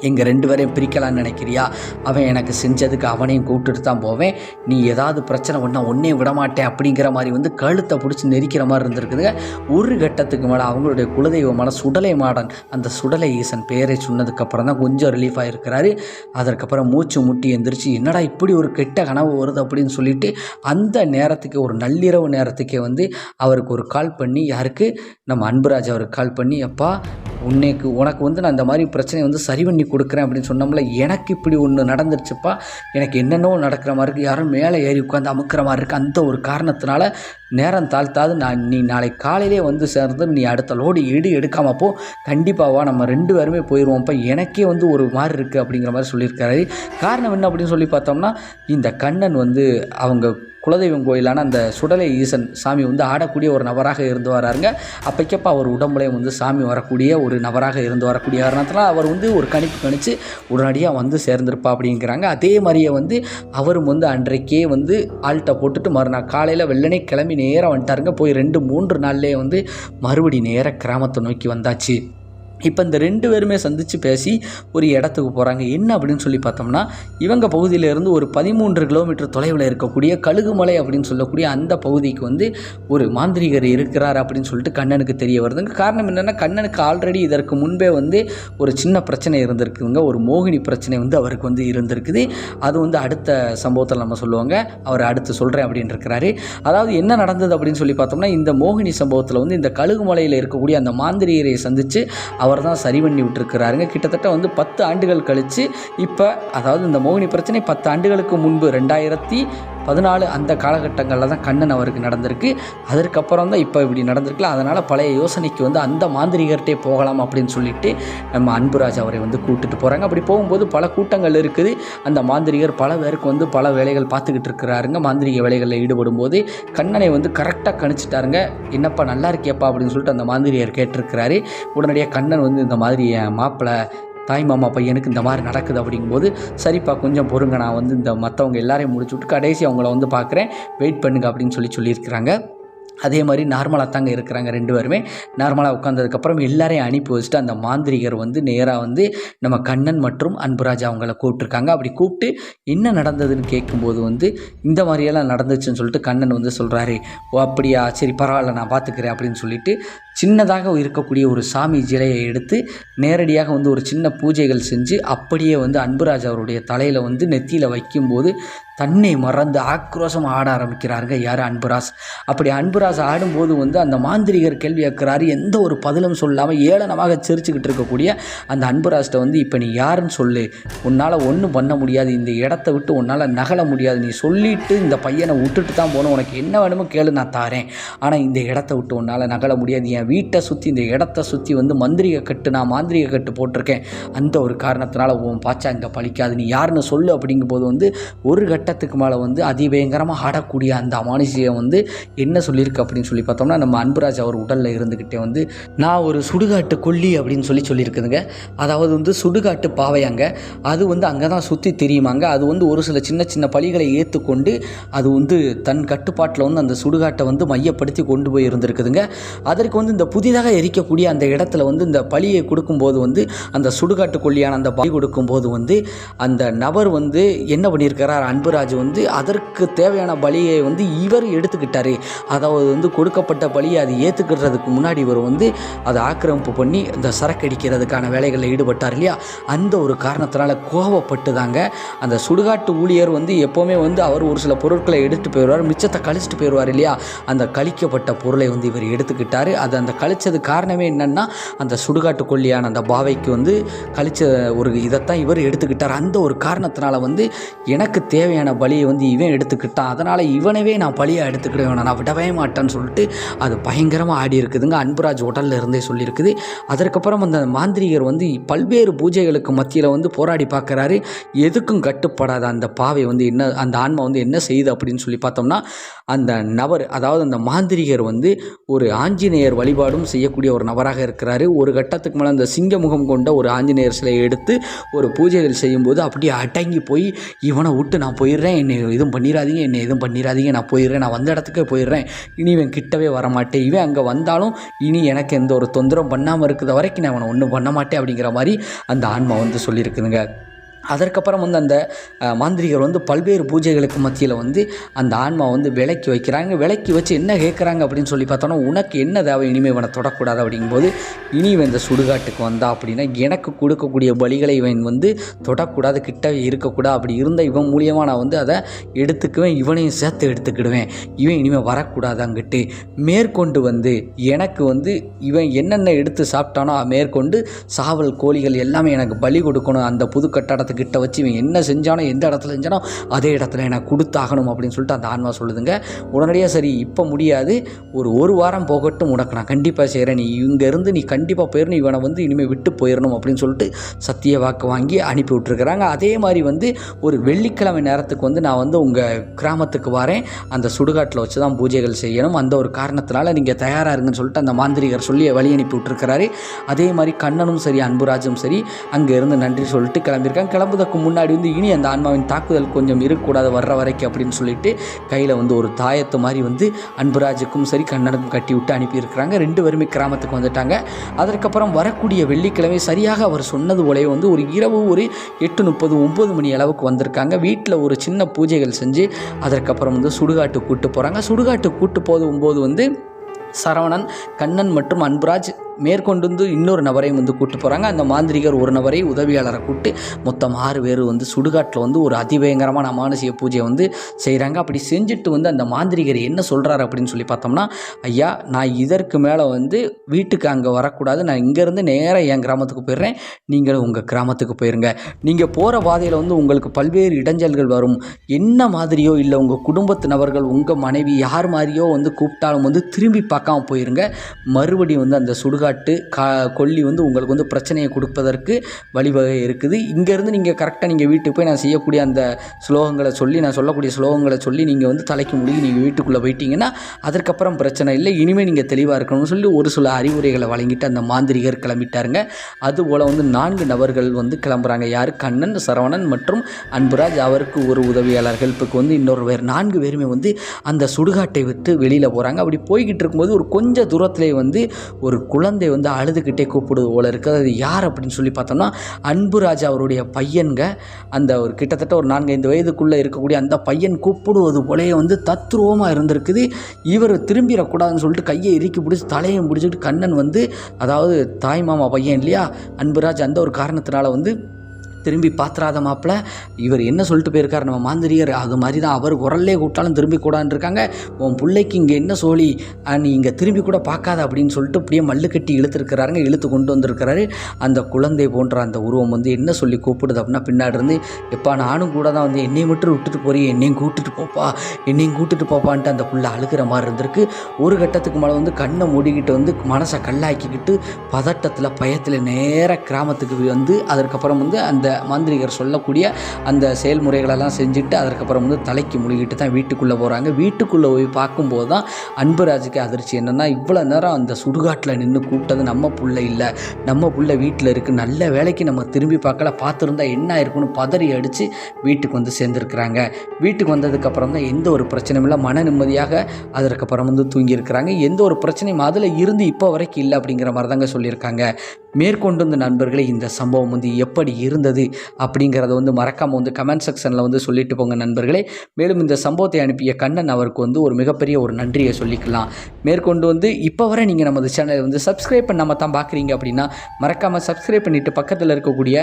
எங்கள் ரெண்டு பேரையும் பிரிக்கலாம்னு நினைக்கிறியா? அவன் எனக்கு செஞ்சதுக்கு அவனையும் கூப்பிட்டுட்டு தான் போவேன். நீ ஏதாவது பிரச்சனை பண்ணால் ஒன்றே விடமாட்டேன் அப்படிங்கிற மாதிரி வந்து கழுத்தை பிடிச்சி நெரிக்கிற மாதிரி இருந்திருக்குதுங்க. ஒரு கட்டத்துக்கு மேலே அவங்களுடைய குலதெய்வமான சுடலை மாடன் அந்த சுடலை ஈசன் பேரை சொன்னதுக்கப்புறம் தான் கொஞ்சம் ரிலீஃப் ஆகிருக்கிறாரு அதற்கப்புறம் மூச்சு முட்டி எந்திரிச்சு என்னடா இப்படி ஒரு கெட்ட கனவு வருது? அப்படின்னு சொல்லிட்டு அந்த நேரத்துக்கு ஒரு நள்ளிரவு நேரத்துக்கே வந்து அவருக்கு ஒரு கால் பண்ணி யாருக்கு? நம்ம அன்புராஜ் அவருக்கு கால் பண்ணி அப்பா உன்னைக்கு உனக்கு வந்து நான் இந்த மாதிரி பிரச்சனையை வந்து சரி பண்ணி கொடுக்குறேன் அப்படின்னு சொன்னோம்ல எனக்கு இப்படி ஒன்று நடந்துருச்சுப்பா. எனக்கு என்னென்னவோ நடக்கிற மாதிரி இருக்குது யாரும் மேலே ஏறி உட்காந்து அமுக்கிற மாதிரி இருக்குது அந்த ஒரு காரணத்தினால நேரம் தாழ்த்தாது நான் நீ நாளை காலையிலே வந்து சேர்ந்து நீ அடுத்த லோடு இடு எடுக்காமல் போ. கண்டிப்பாக வா நம்ம ரெண்டு பேருமே போயிடுவோம்ப்பா எனக்கே வந்து ஒரு மாதிரி இருக்குது அப்படிங்கிற மாதிரி சொல்லியிருக்காரு. காரணம் என்ன அப்படின்னு சொல்லி பார்த்தோம்னா இந்த கண்ணன் வந்து அவங்க குலதெய்வம் கோயிலான அந்த சுடலை ஈசன் சாமி வந்து ஆடக்கூடிய ஒரு நபராக இருந்து வராருங்க. அப்பைக்கப்ப அவர் உடம்புலையும் வந்து சாமி வரக்கூடிய ஒரு நபராக இருந்து வரக்கூடிய காரணத்தில் அவர் வந்து ஒரு கணிப்பு கணித்து உடனடியாக வந்து சேர்ந்திருப்பா அப்படிங்கிறாங்க. அதே மாதிரியே வந்து அவரும் வந்து அன்றைக்கே வந்து ஆல்ட்டை போட்டுட்டு மறுநாள் காலையில் வெள்ளனே கிளம்பி நேராக வந்துட்டாருங்க. போய் ரெண்டு மூன்று நாள்லேயே வந்து மறுபடி நேராக கிராமத்தை நோக்கி வந்தாச்சு. இப்போ இந்த ரெண்டு பேருமே சந்தித்து பேசி ஒரு இடத்துக்கு போகிறாங்க என்ன அப்படின்னு சொல்லி பார்த்தோம்னா இவங்க பகுதியிலேருந்து ஒரு பதிமூன்று கிலோமீட்டர் தொலைவில் இருக்கக்கூடிய கழுகுமலை அப்படின்னு சொல்லக்கூடிய அந்த பகுதிக்கு வந்து ஒரு மாந்திரிகர் இருக்கிறார் அப்படின்னு சொல்லிட்டு கண்ணனுக்கு தெரிய வருதுங்க. காரணம் என்னென்னா கண்ணனுக்கு ஆல்ரெடி இதற்கு முன்பே வந்து ஒரு சின்ன பிரச்சனை இருந்திருக்குதுங்க. ஒரு மோகினி பிரச்சனை வந்து அவருக்கு வந்து இருந்திருக்குது. அது வந்து அடுத்த சம்பவத்தில் நம்ம சொல்லுவாங்க. அவர் அடுத்து சொல்கிறேன் அப்படின்னு இருக்கிறாரு. அதாவது என்ன நடந்தது அப்படின்னு சொல்லி பார்த்தோம்னா இந்த மோகினி சம்பவத்தில் வந்து இந்த கழுகுமலையில் இருக்கக்கூடிய அந்த மாந்திரிகரை சந்தித்து அவர் தான் சரி பண்ணி விட்டுருக்கிறாருங்க. கிட்டத்தட்ட வந்து பத்து ஆண்டுகள் கழித்து இப்போ அதாவது இந்த மோகினி பிரச்சனை பத்து ஆண்டுகளுக்கு முன்பு ரெண்டாயிரத்தி பதினாலு அந்த காலகட்டங்களில் தான் கண்ணன் அவருக்கு நடந்திருக்கு. அதற்கப்புறம் தான் இப்போ இப்படி நடந்திருக்குல்ல அதனால் பழைய யோசனைக்கு வந்து அந்த மாந்திரிகர்கிட்டே போகலாம் அப்படின்னு சொல்லிட்டு நம்ம அன்புராஜ் அவரை வந்து கூட்டிட்டு போகிறாங்க அப்படி போகும்போது பல கூட்டங்கள் இருக்குது. அந்த மாந்திரிகர் பல பேருக்கு வந்து பல வேலைகள் பார்த்துக்கிட்டு இருக்கிறாருங்க. மாந்திரிக வேலைகளில் ஈடுபடும் போது கண்ணனை வந்து கரெக்டாக கணிச்சிட்டாருங்க. என்னப்பா நல்லா இருக்கேப்பா அப்படின்னு சொல்லிட்டு அந்த மாந்திரியர் கேட்டிருக்கிறாரு. உடனடியாக கண்ணன் வந்து இந்த மாதிரி என் மாப்பிள்ளை தாய் மாமா பையனுக்கு இந்த மாதிரி நடக்குது அப்படிங்கும்போது சரிப்பா கொஞ்சம் பொறுங்க நான் வந்து இந்த மற்றவங்க எல்லாரையும் முடிச்சு விட்டு கடைசி அவங்கள வந்து பார்க்குறேன் வெயிட் பண்ணுங்க அப்படின்னு சொல்லி சொல்லியிருக்கிறாங்க. அதே மாதிரி நார்மலாக தாங்க இருக்கிறாங்க ரெண்டு பேருமே. நார்மலாக உட்காந்ததுக்கப்புறம் எல்லாரையும் அனுப்பி வச்சுட்டு அந்த மாந்திரிகர் வந்து நேராக வந்து நம்ம கண்ணன் மற்றும் அன்புராஜ் அவங்கள கூப்பிட்ருக்காங்க அப்படி கூப்பிட்டு என்ன நடந்ததுன்னு கேட்கும்போது வந்து இந்த மாதிரியெல்லாம் நடந்துச்சுன்னு சொல்லிட்டு கண்ணன் வந்து சொல்கிறாரு ஓ அப்படியா? சரி பரவாயில்ல நான் பார்த்துக்கிறேன் அப்படின்னு சொல்லிட்டு சின்னதாக இருக்கக்கூடிய ஒரு சாமி சிலையை எடுத்து நேரடியாக வந்து ஒரு சின்ன பூஜைகள் செஞ்சு அப்படியே வந்து அன்புராஜ் அவருடைய தலையில் வந்து நெத்தியில் வைக்கும்போது தன்னை மறந்து ஆக்ரோஷம் ஆட ஆரம்பிக்கிறாருங்க யார் அன்புராஸ்? அப்படி அன்புராஜ் ஆடும்போது வந்து அந்த மாந்திரிகர் கேள்வி கேட்குறாரு. எந்த ஒரு பதிலும் சொல்லாமல் ஏளனமாக சிரிச்சுக்கிட்டு இருக்கக்கூடிய அந்த அன்புராஸ்ட்டை வந்து இப்போ நீ யாருன்னு சொல்லு. உன்னால் ஒன்றும் பண்ண முடியாது. இந்த இடத்த விட்டு உன்னால் நகல முடியாது. நீ சொல்லிட்டு இந்த பையனை விட்டுட்டு தான் போகணும். உனக்கு என்ன வேணுமோ கேளு நான் தாரேன். ஆனால் இந்த இடத்த விட்டு உன்னால் நகல முடியாது. என் வீட்டை சுற்றி இந்த இடத்த சுற்றி வந்து மந்திரிக கட்டு நான் மாந்திரிக கட்டு போட்டிருக்கேன். அந்த ஒரு காரணத்தினால உன் பாச்சா இங்கே பழிக்காது. நீ யாருன்னு சொல்லு அப்படிங்கும்போது வந்து ஒரு கட்டத்துக்கு மேலே வந்து அதிபயங்கரமாக ஆடக்கூடிய அந்த அமானுஷியை வந்து என்ன சொல்லியிருக்கு அப்படின்னு சொல்லி பார்த்தோம்னா நம்ம அன்புராஜ் அவர் உடலில் இருந்துக்கிட்டே வந்து நான் ஒரு சுடுகாட்டு கொல்லி அப்படின்னு சொல்லி சொல்லியிருக்குதுங்க. அதாவது வந்து சுடுகாட்டு பாவையாங்க. அது வந்து அங்கே தான் சுற்றி தெரியுமாங்க. அது வந்து ஒரு சில சின்ன சின்ன பழிகளை ஏற்றுக்கொண்டு அது வந்து தன் கட்டுப்பாட்டில் வந்து அந்த சுடுகாட்டை வந்து மையப்படுத்தி கொண்டு போய் இருந்திருக்குதுங்க. அதற்கு வந்து இந்த புதிதாக எரிக்கக்கூடிய அந்த இடத்துல வந்து இந்த பழியை கொடுக்கும்போது வந்து அந்த சுடுகாட்டு கொல்லியான அந்த பலி கொடுக்கும்போது வந்து அந்த நபர் வந்து என்ன பண்ணியிருக்கிறார்? பாபுராஜ் வந்து அதற்கு தேவையான பலியை வந்து இவர் எடுத்துக்கிட்டாரு. அதாவது வந்து கொடுக்கப்பட்ட பலியை அது ஏற்றுக்கிறதுக்கு முன்னாடி இவர் வந்து அதை ஆக்கிரமிப்பு பண்ணி இந்த சரக்கடிக்கிறதுக்கான வேலைகளில் ஈடுபட்டார் இல்லையா? அந்த ஒரு காரணத்தினால கோவப்பட்டு தாங்க அந்த சுடுகாட்டு ஊழியர் வந்து எப்போவுமே வந்து அவர் ஒரு சில பொருட்களை எடுத்துட்டு போயிடுவார் மிச்சத்தை கழிச்சிட்டு போயிடுவார் இல்லையா? அந்த கழிக்கப்பட்ட பொருளை வந்து இவர் எடுத்துக்கிட்டார். அது அந்த கழிச்சது காரணமே என்னென்னா அந்த சுடுகாட்டு கொல்லியான அந்த பாவைக்கு வந்து கழிச்ச ஒரு இதைத்தான் இவர் எடுத்துக்கிட்டார். அந்த ஒரு காரணத்தினால வந்து எனக்கு தேவையான பலியை வந்து இவன் எடுத்துக்கிட்டான். அதனால் இவனவே நான் பலியாக எடுத்துக்கிடுவேன். நான் விடவே மாட்டேன்னு சொல்லிட்டு அது பயங்கரமாக ஆடி இருக்குதுங்க. அன்புராஜ் உடல்ல இருந்தே சொல்லியிருக்குது. அதற்கப்புறம் அந்த மாந்திரிகர் வந்து பல்வேறு பூஜைகளுக்கு மத்தியில் வந்து போராடி பார்க்குறாரு. எதுக்கும் கட்டுப்படாத அந்த பாவை வந்து என்ன அந்த ஆன்மா வந்து என்ன செய்யுது அப்படின்னு சொல்லி பார்த்தோம்னா அந்த நபர் அதாவது அந்த மாந்திரிகர் வந்து ஒரு ஆஞ்சநேயர் வழிபாடும் செய்யக்கூடிய ஒரு நபராக இருக்கிறாரு. ஒரு கட்டத்துக்கு மேலே அந்த சிங்க முகம் கொண்ட ஒரு ஆஞ்சநேயர் சிலையை எடுத்து ஒரு பூஜைகள் செய்யும்போது அப்படியே அடங்கி போய் இவனை விட்டு நான் போய் போயிடுறேன் என்னை எதுவும் பண்ணிடாதீங்க என்னை எதுவும் பண்ணிடாதீங்க நான் போயிடுறேன் நான் வந்த இடத்துக்கே போயிடுறேன். இனி இவன் கிட்டவே வரமாட்டேன். இவன் அங்கே வந்தாலும் இனி எனக்கு எந்த ஒரு தொந்தரவும் பண்ணாமல் இருக்கிற வரைக்கும் நான் அவனை ஒன்றும் பண்ண மாட்டேன் அப்படிங்கிற மாதிரி அந்த ஆன்மா வந்து சொல்லியிருக்குதுங்க. அதற்கப்புறம் வந்து அந்த மாந்திரிகர் வந்து பல்வேறு பூஜைகளுக்கு மத்தியில் வந்து அந்த ஆன்மா வந்து விலக்கி வைக்கிறாங்க. விலக்கி வச்சு என்ன கேட்குறாங்க அப்படின்னு சொல்லி பார்த்தோன்னா உனக்கு என்ன தேவை இனிமேல் இவனை தொடக்கூடாது அப்படிங்கும்போது இனி இவன் இந்த சுடுகாட்டுக்கு வந்தா அப்படின்னா எனக்கு கொடுக்கக்கூடிய பலிகளை இவன் வந்து தொடக்கூடாது கிட்ட இருக்கக்கூடாது. அப்படி இருந்தால் இவன் மூலியமாக நான் வந்து அதை எடுத்துக்குவேன் இவனையும் சேர்த்து எடுத்துக்கிடுவேன். இவன் இனிமேல் வரக்கூடாது அங்கிட்டு. மேற்கொண்டு வந்து எனக்கு வந்து இவன் என்னென்ன எடுத்து சாப்பிட்டானோ மேற்கொண்டு சாவல் கோழிகள் எல்லாமே எனக்கு பலி கொடுக்கணும். அந்த புது கட்டடத்துக்கு கிட்ட வச்சு இவன் என்ன செஞ்சானோ எந்த இடத்துல செஞ்சானோ அதே இடத்துல எனக்கு கொடுத்தாகணும் அப்படின்னு சொல்லிட்டு அந்த ஆன்மா சொல்லுதுங்க. உடனடியாக சரி இப்போ முடியாது. ஒரு ஒரு வாரம் போகட்டும் உனக்கு. நான் கண்டிப்பாக செய்கிறேன் நீ இங்கேருந்து நீ கண்டிப்பாக போயிடணும் இவனை வந்து இனிமேல் விட்டு போயிடணும் அப்படின்னு சொல்லிட்டு சத்திய வாக்கு வாங்கி அனுப்பி விட்டுருக்குறாங்க. அதே மாதிரி வந்து ஒரு வெள்ளிக்கிழமை நேரத்துக்கு வந்து நான் வந்து உங்கள் கிராமத்துக்கு வரேன். அந்த சுடுகாட்டில் வச்சு தான் பூஜைகள் செய்யணும். அந்த ஒரு காரணத்தினால நீங்கள் தயாராக இருங்கன்னு சொல்லிட்டு அந்த மாந்திரிகர் சொல்லி வழி அனுப்பி விட்டுருக்கிறாரு. அதே மாதிரி கண்ணனும் சரி அன்புராஜும் சரி அங்கே இருந்து நன்றி சொல்லிட்டு கிளம்பியிருக்காங்க. கிளம்புறதுக்கு முன்னாடி வந்து இனி அந்த ஆன்மாவின் தாக்குதல் கொஞ்சம் இருக்கக்கூடாது வர்ற வரைக்கும் அப்படின்னு சொல்லிட்டு கையில் வந்து ஒரு தாயத்து மாதிரி வந்து அன்புராஜுக்கும் சரி கண்ணனுக்கும் கட்டி விட்டு அனுப்பியிருக்கிறாங்க. ரெண்டு பேருமே கிராமத்துக்கு வந்துட்டாங்க. அதற்கப்புறம் வரக்கூடிய வெள்ளிக்கிழமை சரியாக அவர் சொன்னது போலவே வந்து ஒரு இரவு ஒரு எட்டு முப்பது ஒம்பது மணி அளவுக்கு வந்திருக்காங்க. வீட்டில் ஒரு சின்ன பூஜைகள் செஞ்சு அதற்கப்புறம் வந்து சுடுகாட்டு கூட்டு போகிறாங்க சுடுகாட்டு கூட்டு போகும்போது வந்து சரவணன் கண்ணன் மற்றும் அன்புராஜ் மேற்கொண்டு வந்து இன்னொரு நபரையும் வந்து கூட்டு போகிறாங்க அந்த மாந்திரிகர் ஒரு நபரை உதவியாளரை கூப்பிட்டு மொத்தம் ஆறு பேர் வந்து சுடுகாட்டில் வந்து ஒரு அதிபயங்கரமான மானசிய பூஜையை வந்து செய்கிறாங்க அப்படி செஞ்சுட்டு வந்து அந்த மாந்திரிகர் என்ன சொல்கிறாரு அப்படின்னு சொல்லி பார்த்தோம்னா ஐயா நான் இதற்கு மேலே வந்து வீட்டுக்கு அங்கே வரக்கூடாது. நான் இங்கேருந்து நேராக என் கிராமத்துக்கு போயிடுறேன். நீங்களும் உங்கள் கிராமத்துக்கு போயிருங்க. நீங்கள் போகிற பாதையில் வந்து உங்களுக்கு பல்வேறு இடைஞ்சல்கள் வரும். என்ன மாதிரியோ இல்லை உங்கள் குடும்பத்து நபர்கள் உங்கள் மனைவி யார் மாதிரியோ வந்து கூப்பிட்டாலும் வந்து திரும்பி பார்க்காம போயிருங்க. மறுபடியும் வந்து அந்த வழிகாட்டு கா கொல்லி வந்து உங்களுக்கு வந்து பிரச்சனையை கொடுப்பதற்கு வழிவகை இருக்குது. இங்கேருந்து நீங்கள் கரெக்டாக நீங்கள் வீட்டுக்கு போய் நான் செய்யக்கூடிய அந்த ஸ்லோகங்களை சொல்லி நான் சொல்லக்கூடிய ஸ்லோகங்களை சொல்லி நீங்கள் வந்து தலைக்கு முடிஞ்சு நீங்கள் வீட்டுக்குள்ளே போயிட்டீங்கன்னா அதற்கப்புறம் பிரச்சனை இல்லை. இனிமேல் நீங்கள் தெளிவாக இருக்கணும்னு சொல்லி ஒரு சில அறிவுரைகளை வழங்கிட்டு அந்த மாந்திரிகர் கிளம்பிட்டாருங்க. அதுபோல் வந்து நான்கு நபர்கள் வந்து கிளம்புறாங்க. யார்? கண்ணன் சரவணன் மற்றும் அன்புராஜ் அவருக்கு ஒரு உதவியாளர். ஹெல்ப்புக்கு வந்து இன்னொரு பேர் நான்கு பேருமே வந்து அந்த சுடுகாட்டை விட்டு வெளியில் போகிறாங்க அப்படி போய்கிட்டு இருக்கும்போது ஒரு கொஞ்சம் தூரத்திலே வந்து ஒரு குழந்தை வந்து அழுதுகிட்டே கூப்பிடுது போல இருக்குது அது யார் அப்படின்னு சொல்லி பார்த்தோம்னா அன்புராஜ் அவருடைய பையன்க அந்த ஒரு கிட்டத்தட்ட ஒரு நான்கு ஐந்து வயதுக்குள்ளே இருக்கக்கூடிய அந்த பையன் கூப்பிடுவது போலேயே வந்து தத்ரூபமாக இருந்திருக்குது. இவர் திரும்பிடக்கூடாதுன்னு சொல்லிட்டு கையை இறுக்கி பிடிச்சி தலையை பிடிச்சிட்டு கண்ணன் வந்து அதாவது தாய் மாமா பையன் இல்லையா அன்புராஜ் அந்த ஒரு காரணத்தினால வந்து திரும்பி பாத்திராத மாப்பிள்ள இவர் என்ன சொல்லிட்டு போயிருக்கார் நம்ம மாந்திரியர் அது மாதிரி தான் அவர் குரல்லே கூப்பிட்டாலும் திரும்பி கூடான்னு இருக்காங்க. உன் பிள்ளைக்கு இங்கே என்ன சோழி? நீ இங்கே திரும்பி கூட பார்க்காத அப்படின்னு சொல்லிட்டு அப்படியே மல்லு கட்டி இழுத்துருக்கிறாருங்க இழுத்து கொண்டு வந்திருக்கிறாரு. அந்த குழந்தை போன்ற அந்த உருவம் வந்து என்ன சொல்லி கூப்பிடுது அப்படின்னா பின்னாடி இருந்து எப்பா நானும் கூட தான் வந்து என்னையும் மட்டும் விட்டுட்டு போறீ என்னையும் கூட்டிட்டு போப்பா என்னையும் கூட்டிட்டு போப்பான்ட்டு அந்த புள்ள அழுகிற மாதிரி இருந்திருக்கு. ஒரு கட்டத்துக்கு மேலே வந்து கண்ணை மூடிக்கிட்டு வந்து மனசை கல்லாக்கிக்கிட்டு பதட்டத்தில் பயத்தில் நேர கிராமத்துக்கு வந்து அதற்கப்புறம் வந்து அந்த மாந்திரிகர் சொல்லக்கூடிய அந்த செயல்முறைகளெல்லாம் செஞ்சுட்டு அதற்கப்புறம் வந்து தலைக்கு முழுகிட்டு தான் வீட்டுக்குள்ளே போகிறாங்க. வீட்டுக்குள்ளே போய் பார்க்கும்போது தான் அன்புராஜுக்கு அதிர்ச்சி. என்னென்னா இவ்வளோ நேரம் அந்த சுடுகாட்டில் நின்று கூப்பிட்டது நம்ம புள்ள இல்லை. நம்ம புள்ள வீட்டில் இருக்குது நல்ல வேலைக்கு நம்ம திரும்பி பார்க்கல. பார்த்துருந்தா என்ன ஆயிருக்குன்னு பதறி அடித்து வீட்டுக்கு வந்து சேர்ந்துருக்குறாங்க. வீட்டுக்கு வந்ததுக்கப்புறம் தான் எந்த ஒரு பிரச்சனையும் இல்லை. மன நிம்மதியாக அதற்கப்புறம் வந்து தூங்கியிருக்கிறாங்க. எந்த ஒரு பிரச்சனையும் அதில் இருந்து இப்போ வரைக்கும் இல்லை அப்படிங்கிற மாதிரி தாங்க சொல்லியிருக்காங்க. மேற்கொண்டு இந்த நண்பர்களே இந்த சம்பவம் வந்து எப்படி இருந்தது? அப்படிங்கிறத வந்து மறக்காமல் வந்து கமெண்ட் செக்ஷனில் வந்து சொல்லிட்டு போங்க நண்பர்களே. மேலும் இந்த சம்பவத்தை அனுப்பிய கண்ணன் அவருக்கு வந்து ஒரு மிகப்பெரிய ஒரு நன்றியை சொல்லிக்கலாம். மேற்கொண்டு வந்து இப்போ வரை நீங்கள் நமது சேனலை வந்து சப்ஸ்கிரைப் பண்ணாமல் தான் பார்க்குறீங்க அப்படின்னா மறக்காமல் சப்ஸ்கிரைப் பண்ணிவிட்டு பக்கத்தில் இருக்கக்கூடிய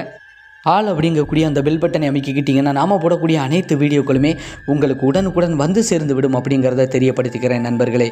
ஆள் அப்படிங்கக்கூடிய அந்த பெல் பட்டனை அமைக்கிக்கிட்டிங்கன்னா நாம் போடக்கூடிய அனைத்து வீடியோக்களுமே உங்களுக்கு உடனுக்குடன் வந்து சேர்ந்து விடும் அப்படிங்கிறத தெரியப்படுத்திக்கிறேன் நண்பர்களே.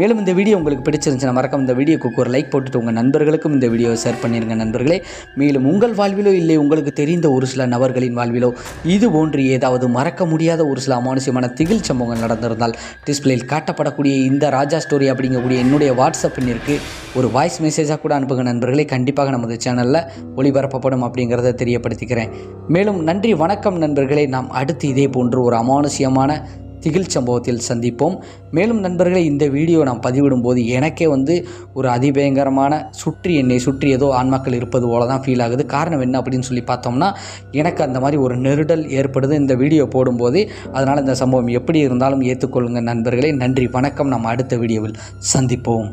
மேலும் இந்த வீடியோ உங்களுக்கு பிடிச்சிருந்துச்சுன்னா மறக்காம இந்த வீடியோக்கு ஒரு லைக் போட்டுட்டு உங்கள் நண்பர்களுக்கும் இந்த வீடியோவை ஷேர் பண்ணிடுங்க நண்பர்களே. மேலும் உங்கள் வாழ்விலோ இல்லை உங்களுக்கு தெரிந்த ஒரு சில நபர்களின் வாழ்விலோ இது போன்று ஏதாவது மறக்க முடியாத ஒரு சில அமானுஷ்யமான திகில் சம்பவங்கள் நடந்திருந்தால் டிஸ்பிளேயில் காட்டப்படக்கூடிய இந்த ராஜா ஸ்டோரி அப்படிங்கக்கூடிய என்னுடைய வாட்ஸ்அப் எண்ணிற்கு ஒரு வாய்ஸ் மெசேஜாக கூட அனுப்புங்க நண்பர்களே. கண்டிப்பாக நமது சேனலில் ஒளிபரப்பப்படும் அப்படிங்கிறத தெரியப்படுத்திக்கிறேன். மேலும் நன்றி வணக்கம் நண்பர்களே. நாம் அடுத்து இதே போன்று ஒரு அமானுஷ்யமான திகில் சம்பவத்தில் சந்திப்போம். மேலும் நண்பர்களே இந்த வீடியோ நான் பதிவிடும்போது எனக்கே வந்து ஒரு அதிபயங்கரமான சுற்றி என்னை சுற்றி ஏதோ ஆன்மாக்கள் இருப்பது போல தான் ஃபீல் ஆகுது. காரணம் என்ன அப்படின்னு சொல்லி பார்த்தோம்னா எனக்கு அந்த மாதிரி ஒரு நெருடல் ஏற்படுது. இந்த வீடியோ போடும்போது அதனால் இந்த சம்பவம் எப்படி இருந்தாலும் ஏற்றுக்கொள்ளுங்கள் நண்பர்களே. நன்றி. வணக்கம். நம்ம அடுத்த வீடியோவில் சந்திப்போம்.